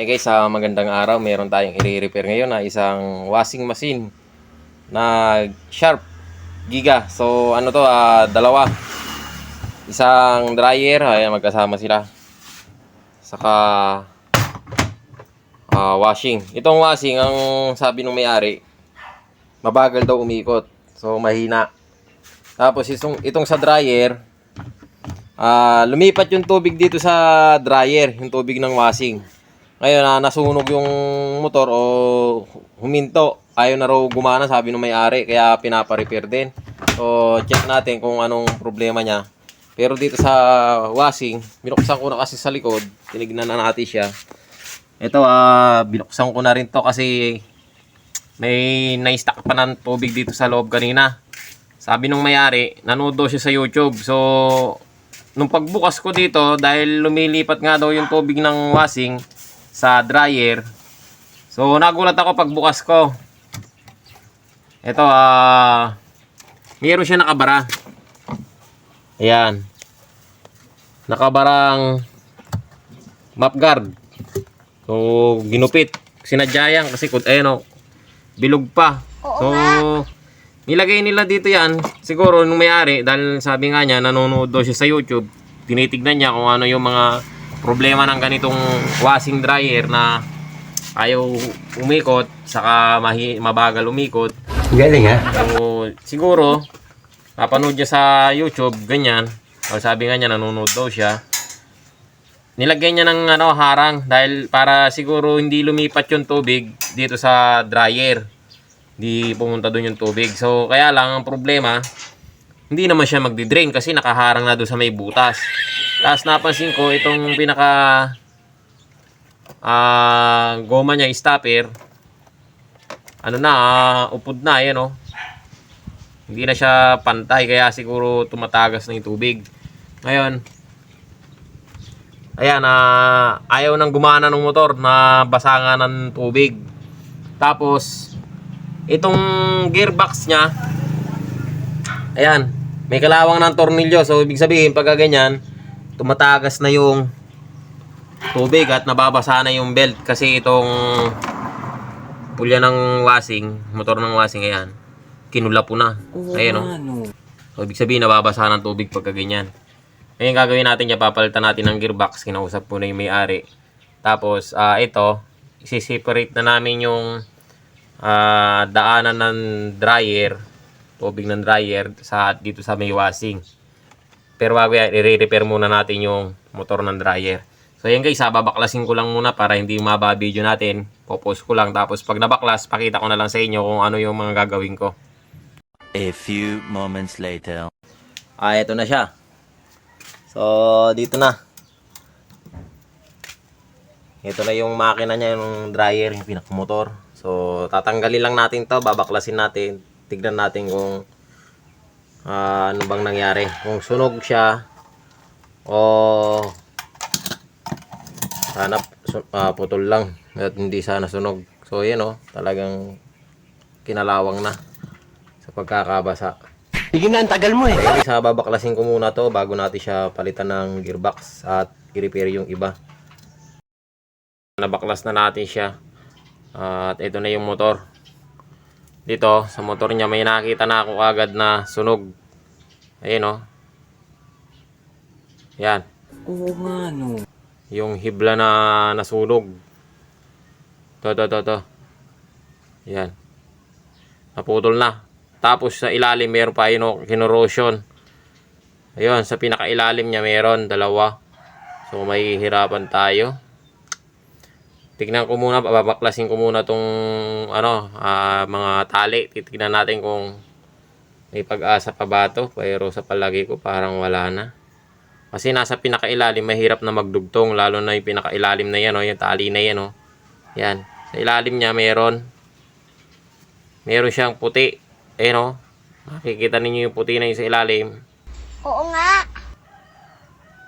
Hey guys, sa magandang araw, meron tayong i-repair ngayon na isang washing machine na Sharp Giga. So ano to, ah, dalawa. Isang dryer, ayan magkasama sila. Saka ah, washing. Itong washing, ang sabi ng may-ari, mabagal daw umikot. So mahina. Tapos itong, itong sa dryer, ah, lumipat yung tubig dito sa dryer, yung tubig ng washing. Ngayon na nasunog yung motor o huminto. Ayaw na raw gumana sabi ng may-ari kaya pinapa-repair din. So check natin kung anong problema niya. Pero dito sa washing, binuksan ko na kasi sa likod. Tinignan na natin siya. Ito ah binuksan ko na rin to kasi may na-stack pa ng tubig dito sa loob kanina. Sabi nung may-ari, nanood daw siya sa YouTube. So, nung pagbukas ko dito, dahil lumilipat nga daw yung tubig ng washing sa dryer. So, nagulat ako pagbukas ko. Ito, ah, meron siya nakabara. Ayan. Nakabarang map guard. So, ginupit. Sinadya yan kasi, kung- ayun o, bilog pa. So, nilagay nila dito yan. Siguro, nung may-ari, dahil sabi nga niya, nanonood daw siya sa YouTube, tinitignan niya kung ano yung mga problema ng ganitong washing dryer na ayaw umikot, saka mahi, mabagal umikot. Galing ha? So, siguro, napanood niya sa YouTube, ganyan. O sabi nga niya, nanonood daw siya. Nilagay niya ng ano, harang dahil para siguro hindi lumipat yung tubig dito sa dryer. Hindi pumunta doon yung tubig. So, kaya lang ang problema, hindi naman siya magdi-drain kasi nakaharang na doon sa may butas. Tapos napansin ko itong pinaka ah goma niya stopper ano na ah, upod na ayan oh. Hindi na siya pantay kaya siguro tumatagas na tubig. Ngayon Ayan, ah, ayaw nang gumana ng motor na basangan ng tubig. Tapos itong gearbox niya Ayan, may kalawang ng tornilyo. So, ibig sabihin, pagka ganyan, tumatagas na yung tubig at nababasa na yung belt. Kasi itong pulya ng washing, motor ng washing, ayan, kinula po na. Ayan, oh. So, ibig sabihin, nababasa ng tubig pagka ganyan. Ngayon, gagawin natin niya, papalitan natin ng gearbox. Kinausap po na yung may-ari. Tapos, ah ito, isi-separate na namin yung ah, daanan ng dryer tubig ng dryer sa dito sa may washing. Pero bago yan, i-repair muna natin yung motor ng dryer. So yan guys, babaklasin ko lang muna para hindi maba video natin. Popost ko lang. Tapos pag nabaklas, pakita ko na lang sa inyo kung ano yung mga gagawin ko. A few moments later. Ah, ito na siya. So, dito na. Ito na yung makina niya, yung dryer, yung pinakamotor. So, tatanggalin lang natin to, babaklasin natin. Tignan natin kung ah, ano bang nangyari. Kung sunog siya o sana ah, putol lang at hindi sana sunog. So, yan oh, talagang kinalawang na sa pagkakabasa. Sige na, ang tagal mo eh. Kaya isa babaklasin ko muna to bago natin siya palitan ng gearbox at i-repair yung iba. Nabaklas na natin siya. At ito na yung motor. Dito, sa motor niya may nakita na ako agad na sunog. Ayun oh. Yan. Oo nga no. Yung hibla na nasunog. To, to, to, to. Yan. Naputol na. Tapos sa ilalim meron pa yun, oh, kinorosion. Ayun, sa pinakailalim niya meron, dalawa. So may hirapan tayo. Tignan ko muna, babaklasin ko muna tong ano, ah, mga tali. Titignan natin kung may pag-asa pa ba to. Pero sa palagi ko parang wala na. Kasi nasa pinakailalim, mahirap na magdugtong. Lalo na yung pinakailalim na yan, oh, yung tali na yan. Oh. Yan. Sa ilalim niya meron. Meron siyang puti. Ayan oh. Makikita ninyo yung puti na yung sa ilalim. Oo nga.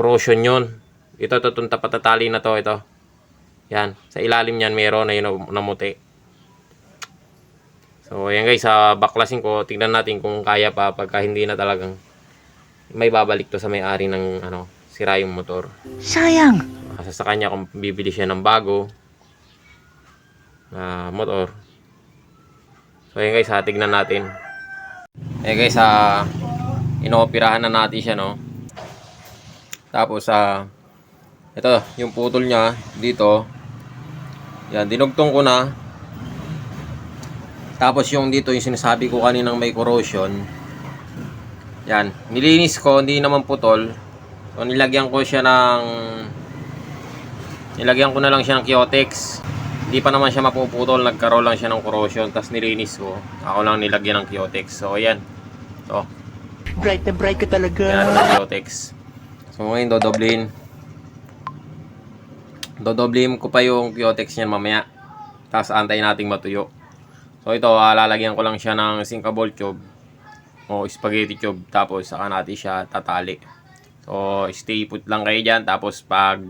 Corrosion yun. Ito, ito, itong tapatatali na to, ito. Yan. Sa ilalim niyan meron na yun namuti. So, ayan guys, sa baklasin ko, tingnan natin kung kaya pa pagka hindi na talagang may babalik to sa may-ari ng ano, sira yung motor. Sayang. Asa sa kanya kung bibili siya ng bago, na motor. So ayun guys, ha, tignan natin. Eh guys, ah inooperahan na natin siya, no? Tapos, ah ito, yung putol niya dito. Yan, dinugtong ko na. Tapos yung dito, yung sinasabi ko kaninang may corrosion. Yan, nilinis ko, hindi naman putol. So, nilagyan ko siya ng... Nilagyan ko na lang siya ng Kyotex. Hindi pa naman siya mapuputol, nagkaroon lang siya ng corrosion. Tapos nilinis ko. Ako lang nilagyan ng Kyotex. So, ayan. So, Bright na bright ka talaga. yan, ng Kyotex. So, ngayon, dodoblein. Dodoblein ko pa yung Kyotex niyan mamaya. Tapos, antayin nating matuyo. So, ito, ah, lalagyan ko lang siya ng sinkable tube o spaghetti tube. Tapos, saka natin siya tatali. So, stay put lang kayo dyan. Tapos, pag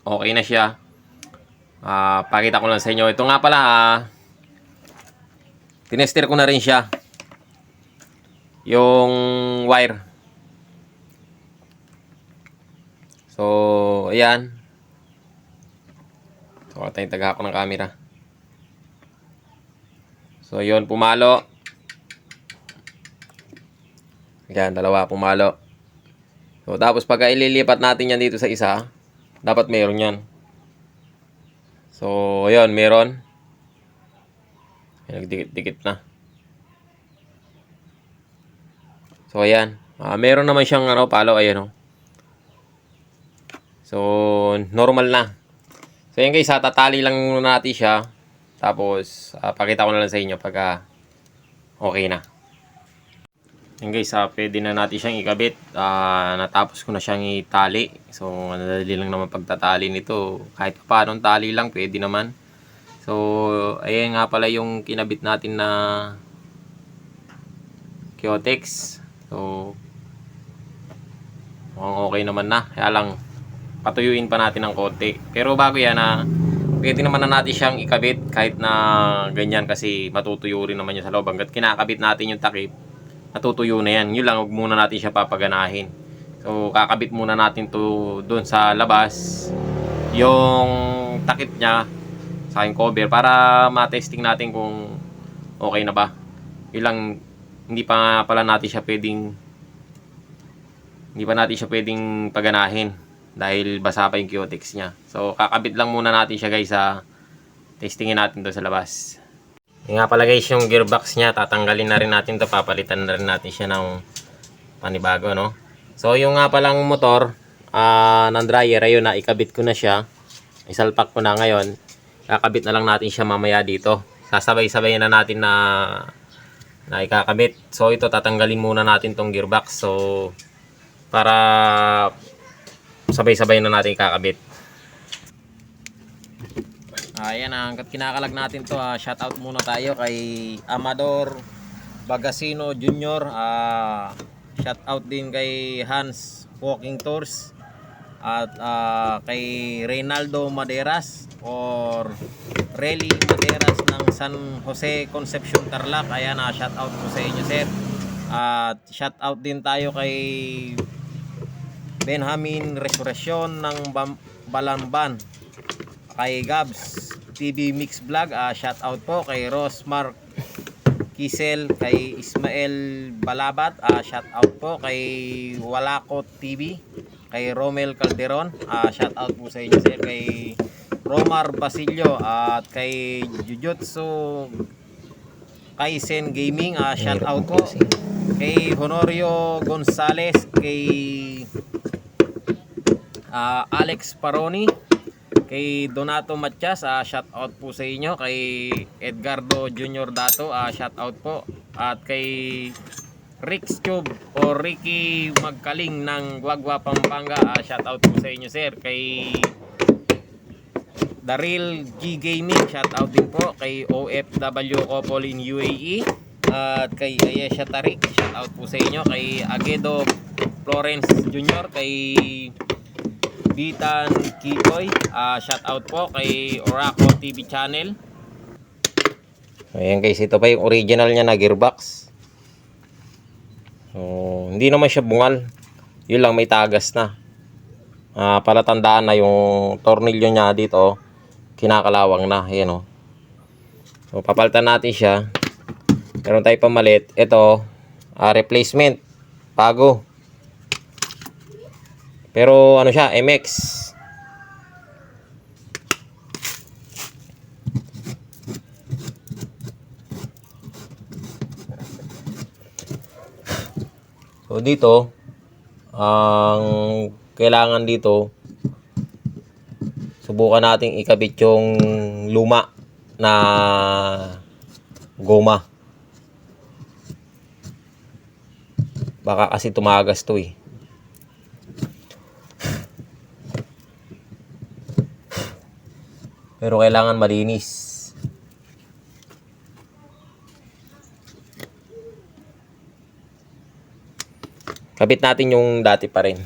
okay na siya, ah pakita ko lang sa inyo. Ito nga pala, ah, tinester ko na rin siya. Yung wire. So, ayan. So, tayo taga ako ng camera. So, yun, pumalo. Ayan, dalawa, pumalo. So, tapos pagka ililipat natin yan dito sa isa, dapat meron yan. So, ayun, meron. Nagdikit-dikit na. So, ayan. Ah, meron naman siyang ano, palo, ayan oh. So, normal na. So, yan guys, ha, tatali lang natin siya. Tapos, ah, pakita ko na lang sa inyo pagka okay na. Yan guys, ha, pwede na natin siyang ikabit. Ah, natapos ko na siyang itali. So, madali lang naman pagtatali nito. Kahit pa paanong tali lang, pwede naman. So, ayan nga pala yung kinabit natin na Kyotex. So, mukhang okay naman na. Kaya lang, patuyuin pa natin ng konti. Pero bago yan, na pwede naman na natin siyang ikabit kahit na ganyan kasi matutuyo rin naman yan sa loob. Hanggat kinakabit natin yung takip, natutuyo na yan. Yun lang, huwag muna natin siya papaganahin. So, kakabit muna natin to doon sa labas. Yung takip niya sa aking cover para matesting natin kung okay na ba. Yun lang, hindi pa pala natin siya pwedeng hindi pa natin siya pwedeng paganahin dahil basa pa yung Kyotex niya. So, kakabit lang muna natin siya guys sa testingin natin to sa labas. Yung nga pala guys, yung gearbox niya, tatanggalin na rin natin to papalitan na rin natin siya ng panibago, no? So, yung nga palang motor ah ng dryer, ayun na, ikabit ko na siya. Isalpak ko na ngayon. Kakabit na lang natin siya mamaya dito. Sasabay-sabay na natin na na ikakabit. So, ito, tatanggalin muna natin tong gearbox. So, para sabay-sabay na natin ikakabit. Ayan, hanggat kinakalag natin to, ah, shout out muna tayo kay Amador Bagasino Jr. Ah, shout out din kay Hans Walking Tours at ah, kay Reynaldo Maderas or Relly Maderas ng San Jose Concepcion Tarlac. Ayan, ah, shout out po sa inyo sir. At shout out din tayo kay Benjamin Resurrection ng Bam- Balamban. Kay Gabs TV Mix Vlog. Ah shout out po kay Ross Mark Kisel kay Ismael Balabat. Ah shout out po kay Walako TV kay Romel Calderon. Ah shout out po sa inyo sir kay Romar Basilio at kay Jujutsu Kaisen Gaming. Ah shout out po kay Honorio Gonzales kay ah, Alex Paroni kay Donato Matias, ah, shout out po sa inyo. Kay Edgardo Junior Dato, ah, shout out po. At kay Rix Tube o Ricky Magkaling ng Guagua Pampanga, ah, shout out po sa inyo sir. Kay Daril G Gaming, shout out din po. Kay OFW Opolin UAE at kay Ayesha Tarik, shout out po sa inyo. Kay Agedo Florence Junior, kay Bitan Kikoy, ah shout out po kay Oracle TV channel. Ayan guys, ito pa yung original niya na gearbox. So, hindi naman siya bungal. Yun lang may tagas na. Ah, palatandaan na yung tornilyo niya dito, kinakalawang na, ayan oh. So, papalitan natin siya. Meron tayo pamalit. Ito, ah, replacement. Bago. Pero ano siya, MX. So dito, ang kailangan dito, subukan nating ikabit yung luma na goma. Baka kasi tumagas to eh. Pero kailangan malinis. Kabit natin yung dati pa rin.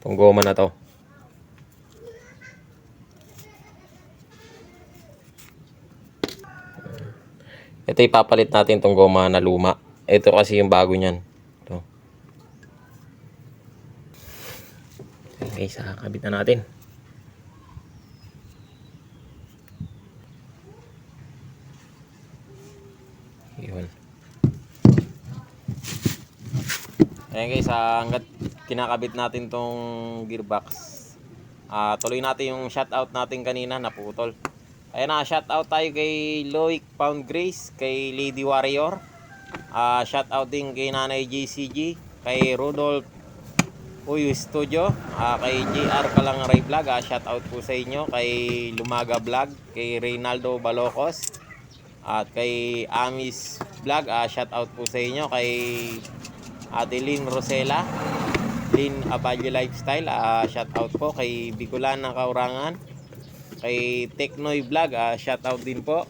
Itong goma na to. Ito ipapalit natin itong goma na luma. Ito kasi yung bago niyan. Ito. Okay, sa kabit na natin. Yun. Ayan guys, ah, hanggat kinakabit natin tong gearbox, ah tuloy natin yung shoutout natin kanina, naputol. Ayan na, shoutout tayo kay Loic Pound Grace, kay Lady Warrior, ah shoutout din kay Nanay JCG, kay Rudolph Uy Studio, ah, kay JR Kalangaray Vlog, ah, shoutout po sa inyo, kay Lumaga Vlog, kay Reynaldo Balocos, at kay Amis Vlog, ah, shoutout po sa inyo, kay Ate Lynn Rosela, Lynn Abalyo Lifestyle, ah, shout out po kay Bicolan ng Kaurangan, kay Teknoy Vlog, ah, shout out din po.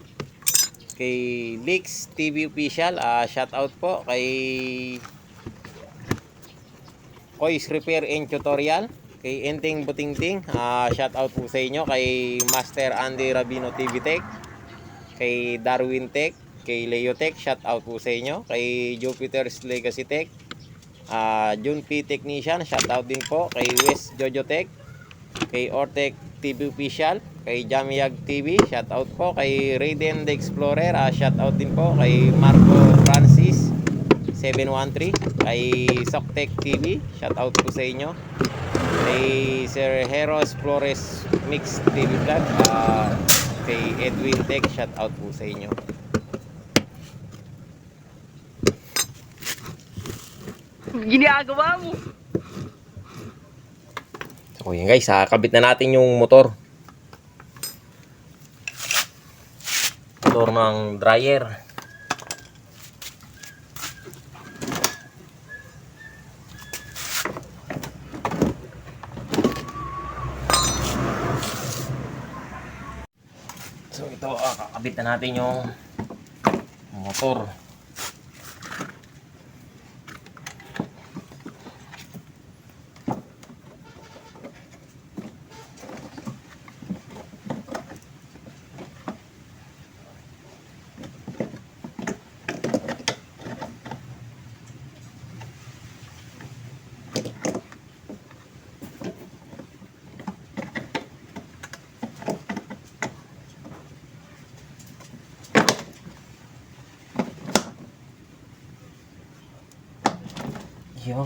Kay Lix TV Official, ah, shout out po kay Kois Repair and Tutorial, kay Enting Butingting, ah, shout out po sa inyo, kay Master Andy Rabino TV Tech, kay Darwin Tech, kay Leo Tech, shout out po sa inyo, kay Jupiter's Legacy Tech, Ah, June P Technician, shout out din po. Kay West Jojo Tech, kay Ortec TV Official, kay Jamiag TV, shout out po. Kay Raiden the Explorer, ah, shout out din po. Kay Marco Francis 713, kay Soctech TV, shout out po sa inyo. Kay Sir Heros Flores Mix TV Vlog, ah, kay Edwin Tech, shout out po sa inyo. Ginagawa mo. So yun guys, ah, kabit na natin yung motor. Motor ng dryer. So ito, ah, kakabit na natin yung motor. Yun.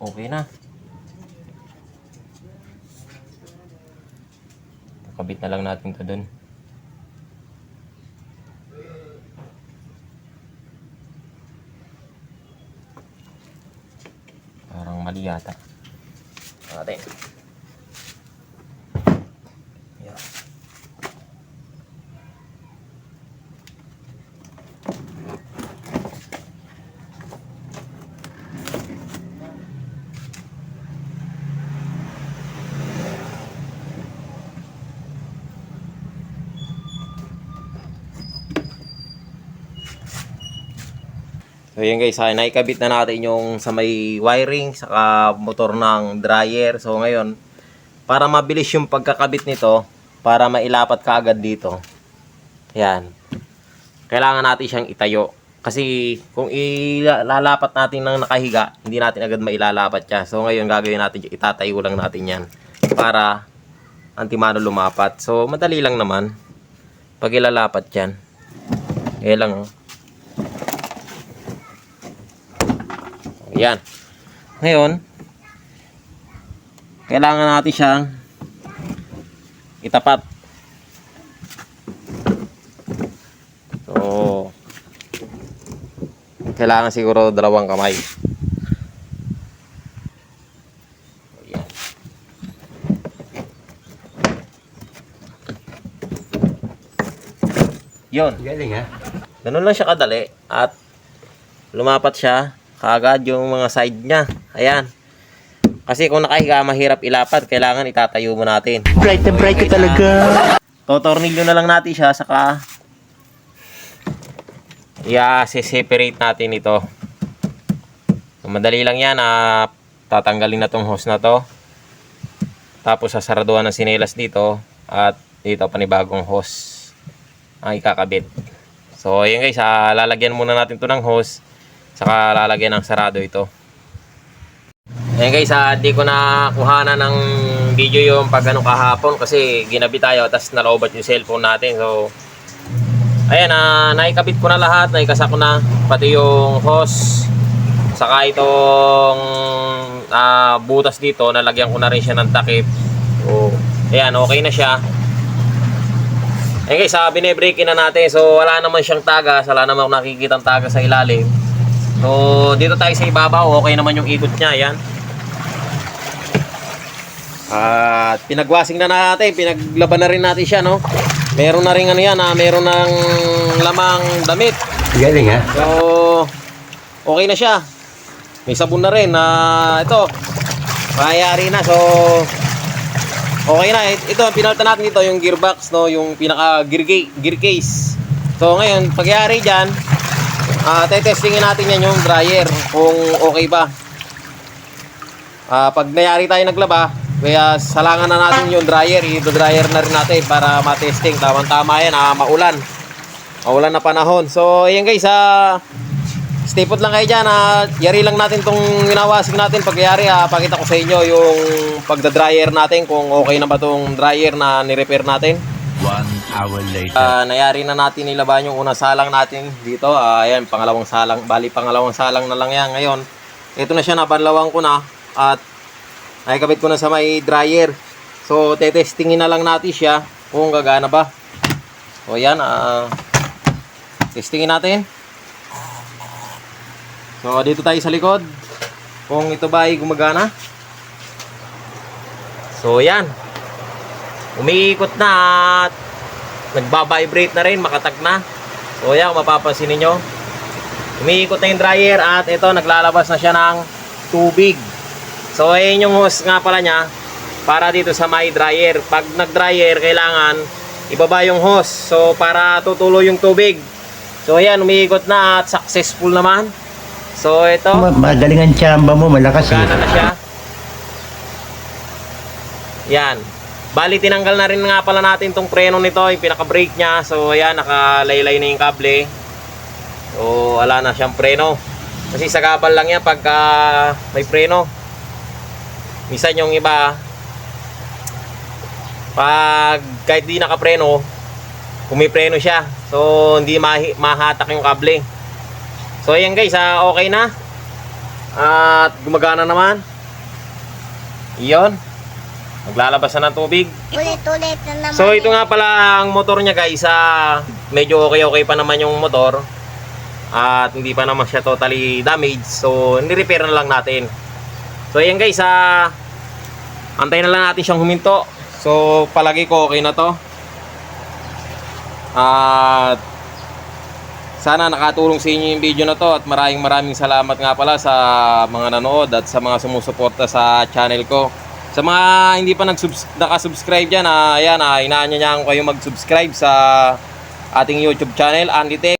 Okay na. Kabit na lang natin to dun. Parang mali yata. Natin. Yan. So yun guys, ay naikabit na natin yung sa may wiring saka motor ng dryer. So ngayon, para mabilis yung pagkakabit nito, para mailapat ka agad dito. Yan. Kailangan natin siyang itayo. Kasi kung ilalapat natin ng nakahiga, hindi natin agad mailalapat siya. So ngayon gagawin natin, itatayo lang natin yan. Para antimano lumapat. So madali lang naman. pag ilalapat yan. Ayan lang oh. Yan. Ngayon, kailangan natin siyang itapat. So, kailangan siguro dalawang kamay. Yun. Galing ha? Ganun lang siya kadali at lumapat siya kaagad yung mga side niya. Ayan. Kasi kung nakahiga, mahirap ilapat. Kailangan itatayo mo natin. Bright na bright ka talaga. Totornilyo na lang natin siya saka i-separate natin ito. Madali lang yan. Ah, tatanggalin na tong hose na to. Tapos sasaraduhan ng sinelas dito at dito panibagong hose ang ikakabit. So ayun guys, ah, lalagyan muna natin to ng hose saka lalagyan ng sarado ito. Ayun guys, ah, di ko na kuhanan ng video yung pag ano kahapon kasi ginabi tayo tapos nalobat yung cellphone natin. So ayan, ah, naikabit ko na lahat, naikasa ko na pati yung hose saka itong ah, butas dito, nalagyan ko na rin siya ng takip. So ayan, okay na siya. Ayun guys, ah, binibreakin na natin. So wala naman siyang tagas, wala naman nakikitang tagas sa ilalim. So dito tayo sa ibabaw, okay naman yung ikot niya, ayan. At pinagwasing na natin, pinaglaban na rin natin siya, no? Meron na rin ano yan, ah, meron ng lamang damit. Galing ha? So, okay na siya. May sabon na rin na ito. Mayayari na. So, okay na. Ito, pinalitan natin dito yung gearbox, no? Yung pinaka gear, gear case. So, ngayon, pagyari dyan, ah testingin natin yan yung dryer kung okay ba. Ah, pag nayari tayo naglaba, kaya salangan na natin yung dryer, i-dryer na rin natin para matesting. Tama-tama yan, ah, maulan. Maulan na panahon. So, ayan guys, ah, stay put lang kayo dyan. Ah, yari lang natin tong winawasig natin. Pag yari, ah, pakita ko sa inyo yung pagda-dryer natin, kung okay na ba tong dryer na ni-repair natin. One hour later. Ah, nayari na natin nilaban yung unang salang natin dito. Ah, ayan, pangalawang salang. Bali, pangalawang salang na lang yan ngayon. Ito na siya, nabanlawang ko na. At nakikabit ko na sa may dryer. So, tetestingin na lang natin siya kung gagana ba. So, ayan. Ah, testingin natin. So, dito tayo sa likod. Kung ito ba ay gumagana. So, ayan. Umiikot na at nagbabibrate na rin, makatag na. So yan, mapapansin ninyo. Umiikot na yung dryer at ito, naglalabas na siya ng tubig. So ayan yung hose nga pala niya para dito sa may dryer. Pag nag-dryer, kailangan ibaba yung hose. So para tutulo yung tubig. So ayan, umiikot na at successful naman. So ito, Ma- Magaling ang tsamba mo, malakas eh. Gana na siya. Yan. Bali, tinanggal na rin nga pala natin tong preno nito, yung pinaka-brake niya. So, ayan, nakalaylay na yung kable. So, wala na siyang preno. Kasi sa gabal lang yan pagka may preno. Minsan yung iba, pag kahit di nakapreno, kumipreno siya. So, hindi mahi- mahatak yung kable. So, ayan guys, ah, okay na. At gumagana naman. Iyon. Maglalabas na ng tubig. Ulit-ulit na naman. So ito nga pala ang motor niya guys. ah, medyo okay-okay pa naman yung motor. At hindi pa naman siya totally damaged. So ni-repair na lang natin. So ayan guys. ah antayin na lang natin siyang huminto. So palagi ko okay na to. At sana nakatulong sa inyo yung video na to at maraming maraming salamat nga pala sa mga nanood at sa mga sumusuporta sa channel ko. Sa mga hindi pa nakasubscribe dyan, ah, ayan, ah, inaanyayahan ko kayo mag-subscribe sa ating YouTube channel, Andy Tech.